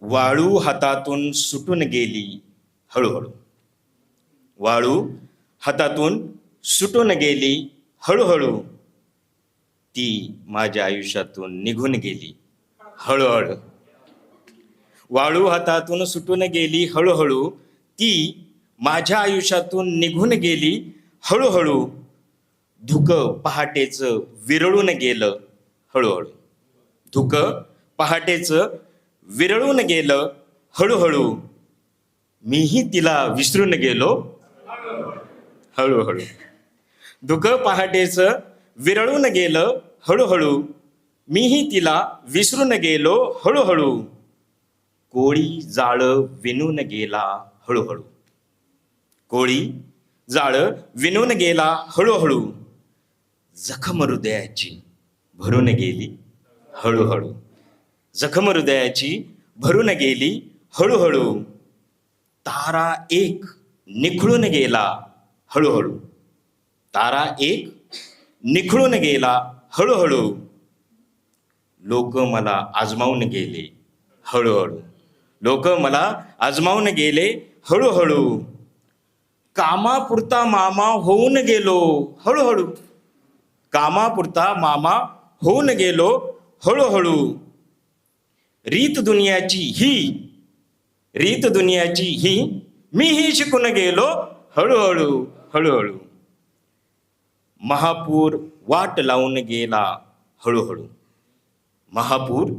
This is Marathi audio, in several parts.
वाळू हातातून सुटून गेली हळूहळू. वाळू हातातून सुटून गेली हळूहळू. ती माझ्या आयुष्यातून निघून गेली हळूहळू. वाळू हातातून सुटून गेली हळूहळू. ती माझ्या आयुष्यातून निघून गेली हळूहळू. धुक पहाटेच विरळून गेलं हळूहळू. धुक पहाटेच विरळून गेलं हळूहळू. मीही तिला विसरून गेलो. हळूहळू. दुःख पहाटेच विरळून गेलं हळूहळू. मीही तिला विसरून गेलो हळूहळू. कोळी जाळ विणून गेला हळूहळू. कोळी जाळ विणून गेला हळूहळू. जखम हृदयाची भरून गेली हळूहळू. जखम हृदयाची भरून गेली हळूहळू. तारा एक निखळून गेला हळूहळू. तारा एक निखळून गेला हळूहळू. लोक मला आजमावून गेले हळूहळू. लोक मला आजमावून गेले हळूहळू. कामापुरता मामा होऊन गेलो हळूहळू. कामापुरता मामा होऊन गेलो हळूहळू. रीत दुनियाची ही रीत दुनियाची ही मी ही शिकून गेलो हळूहळू हळूहळू. महापूर वाट लावून गेला हळूहळू. महापूर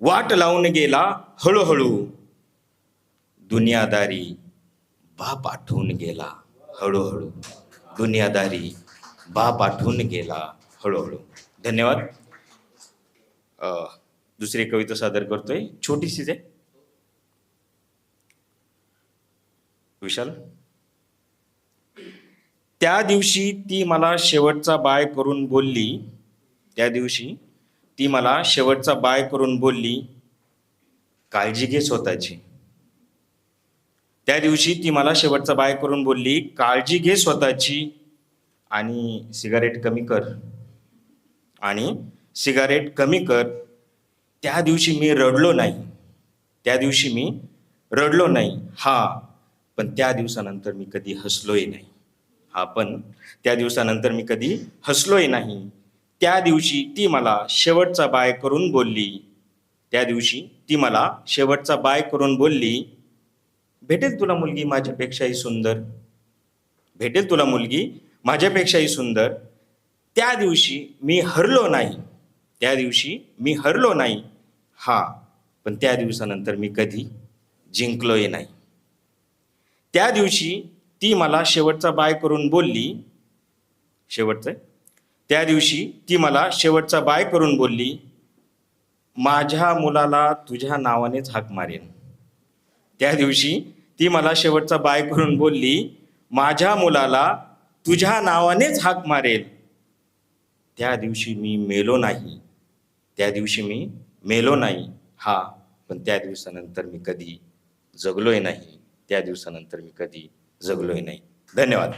वाट लावून गेला हळूहळू. दुनियादारी बाप आठवून गेला हळूहळू. दुनियादारी बाप आठवून गेला हळूहळू. धन्यवाद. अ, दुसरी कविता सादर करतोय. छोटीशीच आहे. विशाल? त्या दिवशी ती मला शेवटचा बाय करून बोलली. त्या दिवशी ती मला शेवटचा बाय करून बोलली. काळजी घे स्वतःची. त्या दिवशी ती मला शेवटचा बाय करून बोलली. काळजी घे स्वतःची आणि सिगारेट कमी कर. आणि सिगारेट कमी कर. त्या दिवशी मी रडलो नाही. त्या दिवशी मी रडलो नाही. हा पण त्या दिवसानंतर मी कधी हसलोय नाही. हा पण त्या दिवसानंतर मी कधी हसलोय नाही. त्या दिवशी ती मला शेवटचा बाय करून बोलली. त्या दिवशी ती मला शेवटचा बाय करून बोलली भेटेल तुला मुलगी माझ्यापेक्षाही सुंदर? भेटेल तुला मुलगी माझ्यापेक्षाही सुंदर? त्या दिवशी मी हरलो नाही. त्या दिवशी मी हरलो नाही. हा पण त्या दिवसानंतर मी कधी जिंकलोय नाही. त्या दिवशी ती मला शेवटचा बाय करून बोलली. शेवटचं त्या दिवशी ती मला शेवटचा बाय करून बोलली माझ्या मुलाला तुझ्या नावानेच हाक मारेन. त्या दिवशी ती मला शेवटचा बाय करून बोलली माझ्या मुलाला तुझ्या नावानेच हाक मारेल. त्या दिवशी मी मेलो नाही. त्या दिवशी मी मेलो नाही. हा पण त्या दिवसानंतर मी कधी जगलोय नाही. त्या दिवसानंतर मी कधी जगलोय नाही. धन्यवाद.